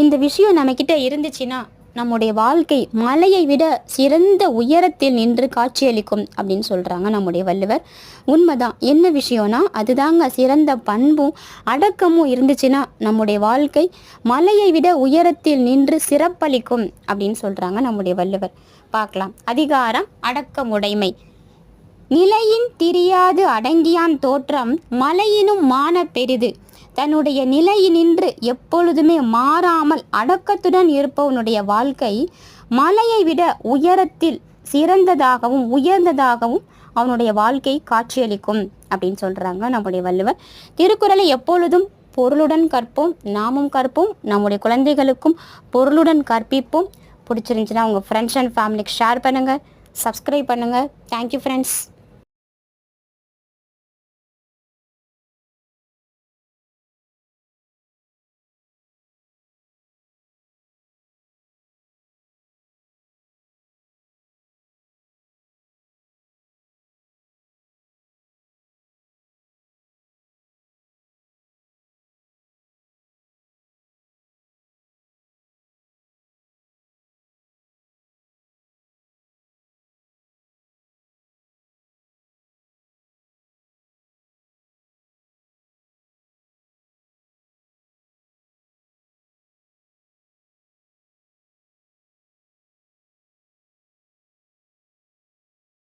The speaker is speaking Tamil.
இந்த விஷயம் நம்மக்கிட்ட இருந்துச்சுன்னா நம்முடைய வாழ்க்கை மலையை விட சிறந்த உயரத்தில் நின்று காட்சியளிக்கும் அப்படின்னு சொல்கிறாங்க நம்முடைய வள்ளுவர். உண்மைதான். என்ன விஷயம்னா அதுதாங்க சிறந்த பண்பும் அடக்கமும் இருந்துச்சுன்னா நம்முடைய வாழ்க்கை மலையை விட உயரத்தில் நின்று சிறப்பளிக்கும் அப்படின்னு சொல்கிறாங்க நம்முடைய வள்ளுவர். பார்க்கலாம். அதிகாரம் அடக்கமுடைமை. நிலையின் திரியாது அடங்கியான் தோற்றம் மலையினும் மான பெரிது. தன்னுடைய நிலையினின்று எப்பொழுதுமே மாறாமல் அடக்கத்துடன் இருப்பவனுடைய வாழ்க்கை மலையை விட உயரத்தில் சிறந்ததாகவும் உயர்ந்ததாகவும் அவனுடைய வாழ்க்கை காட்சியளிக்கும் அப்படின்னு சொல்கிறாங்க நம்முடைய வள்ளுவர். திருக்குறளை எப்பொழுதும் பொருளுடன் கற்போம் நாமும் கற்போம் நம்முடைய குழந்தைகளுக்கும் பொருளுடன் கற்பிப்போம். பிடிச்சிருந்துச்சுன்னா உங்கள் ஃப்ரெண்ட்ஸ் அண்ட் ஃபேமிலிக்கு ஷேர் பண்ணுங்கள் சப்ஸ்கிரைப் பண்ணுங்கள் தேங்க்யூ ஃப்ரெண்ட்ஸ்